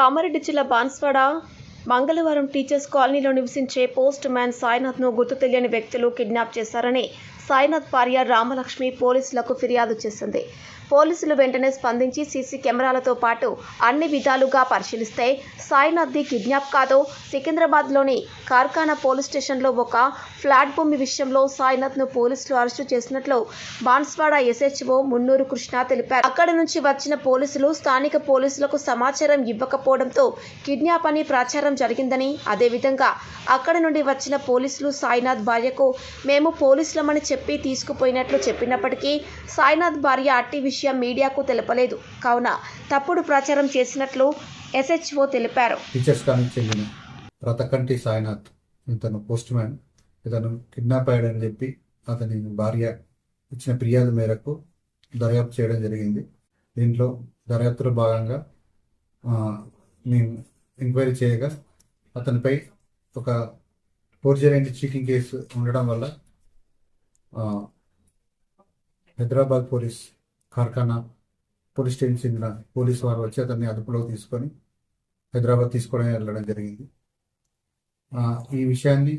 కామారెడ్డి జిల్లా బాన్స్వాడ మంగళవారం టీచర్స్ కాలనీలో నివసించే పోస్ట్ మ్యాన్ సాయినాథ్ను గుర్తు తెలియని వ్యక్తులు కిడ్నాప్ చేశారని సాయినాథ్ భార్య రామలక్ష్మి పోలీసులకు ఫిర్యాదు చేసింది. పోలీసులు వెంటనే స్పందించి సీసీ కెమెరాలతో పాటు అన్ని విధాలుగా పరిశీలిస్తే సాయినాథ్ది కిడ్నాప్ కాదో. సికింద్రాబాద్లోని కార్ఖానా పోలీస్ స్టేషన్లో ఒక ఫ్లాట్ భూమి విషయంలో సాయినాథ్ను పోలీసులు అరెస్టు చేసినట్లు బాన్స్వాడ ఎస్హెచ్ఓ మున్నూరు కృష్ణ తెలిపారు. అక్కడి నుంచి వచ్చిన పోలీసులు స్థానిక పోలీసులకు సమాచారం ఇవ్వకపోవడంతో కిడ్నాప్ అని ప్రచారం జరిగిందని అదేవిధంగా అక్కడి నుండి వచ్చిన పోలీసులు సాయినాథ్ భార్యకు మేము పోలీసులమని చెప్పి తీసుకుపోయినట్లు చెప్పినప్పటికీ సాయినాథ్ భార్య అట్టి విషయం మీడియాకు తెలపలేదు. కావున తప్పుడు ప్రచారం చేసినట్లు ఎస్హెచ్ఓ తెలిపారు. టీచర్స్ కాలేజ్ చెందిన రతకంటి సాయినాథ్ ఇతను పోస్ట్ మ్యాన్. ఇతను కిడ్నాప్ అయ్యాడని చెప్పి అతని భార్య ఇచ్చిన ఫిర్యాదు మేరకు దర్యాప్తు చేయడం జరిగింది. దీంట్లో దర్యాప్తులో భాగంగా మేము ఎంక్వైరీ చేయగా అతనిపై ఒక ఫోర్జరీ అండ్ చీటింగ్ కేసు ఉండడం వల్ల Hyderabad police Karkhana police station చెందిన పోలీసు వారు వచ్చి అతన్ని అదుపులోకి తీసుకొని హైదరాబాద్ తీసుకోవడం వెళ్ళడం జరిగింది. ఈ విషయాన్ని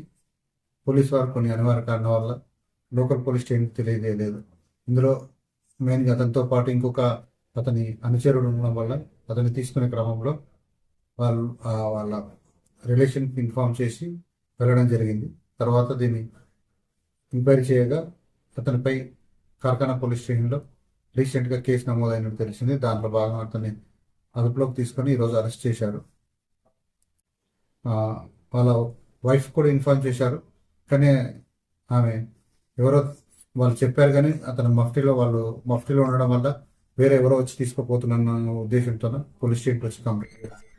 పోలీస్ వారు కొన్ని అనివార్య కారణం వల్ల లోకల్ పోలీస్ స్టేషన్కి తెలియజేయలేదు. ఇందులో మెయిన్గా అతనితో పాటు ఇంకొక అతని అనుచరుడు ఉండడం వల్ల అతన్ని తీసుకునే క్రమంలో వాళ్ళు వాళ్ళ రిలేషన్కి ఇన్ఫామ్ చేసి వెళ్ళడం జరిగింది. తర్వాత దీన్ని ఎంక్వైరీ చేయగా అతనిపై కార్ఖానా పోలీస్ స్టేషన్లో రీసెంట్గా కేసు నమోదైనట్టు తెలిసింది. దాంట్లో భాగంగా అతన్ని అదుపులోకి తీసుకొని ఈరోజు అరెస్ట్ చేశారు. వాళ్ళ వైఫ్ కూడా ఇన్ఫార్మ్ చేశారు. కానీ ఆమె ఎవరో వాళ్ళు చెప్పారు కానీ అతను మఫ్టీలో వాళ్ళు మఫ్టీలో ఉండడం వల్ల వేరే ఎవరో వచ్చి తీసుకుపోతున్న ఉద్దేశంతో పోలీస్ స్టేషన్కి వచ్చి కంప్లైంట్ చేశారు